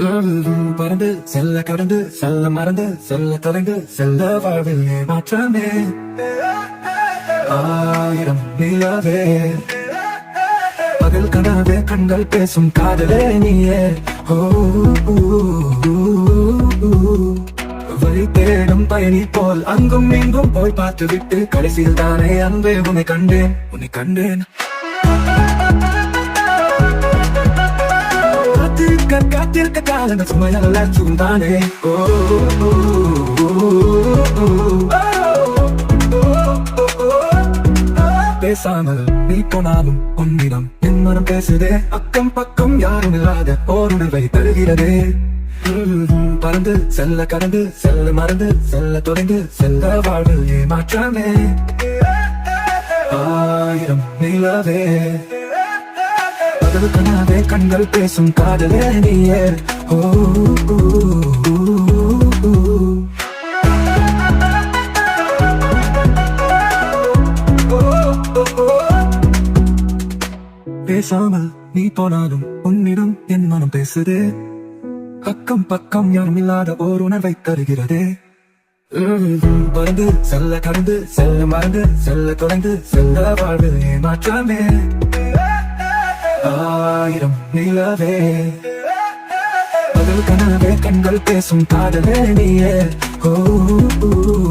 பறந்து செல்ல கடந்து செல்ல மறந்து செல்ல தொலைந்து செல்ல வாழ்வில் மாற்றமே. ஆயிரம் நிலவே. பகல் கனவே கண்கள் பேசும் காதலே நீயே. ஓ வழி தேடும் பயணி போல் அங்கும் இங்கும் போய் பார்த்து விட்டு கடைசியில் தானே அன்பே உன்னை கண்டேன் உன்னை கண்டேன். காத்திருக்க காத்திருக்க காலங்கள் சுமையல்ல சுந்தானே ஓ ஓ, பேசாமல் நீ போனாலும் உன்னிடம் என் மனம் பேசுதே. அக்கம் பக்கம் யாரும் இல்லாத ஓர் உணர்வை தருகிறதே. உம், பறந்து செல்ல கடந்து செல்ல மறந்து செல்ல தொலைந்து செல்ல வாழ்வில் ஏமாற்றமே. ஆயிரம் நிலவே. காதல் கனவே கண்கள் பேசும் காதலே நீயே. ஓ பேசாமல் நீ போனாலும் உன்னிடம் என் மனம் பேசுதே. அக்கம் பக்கம் யாரும் இல்லாத ஓர் உணர்வை தருகிறதே. பறந்து செல்ல கடந்து செல்ல மறந்து செல்ல தொலைந்து செல்ல வாழ்வில் ஏமாற்றமே ஆயிரம் நிலவே. பகல் கனவே கண்கள் பேசும் காதலே நீயே. ஓ.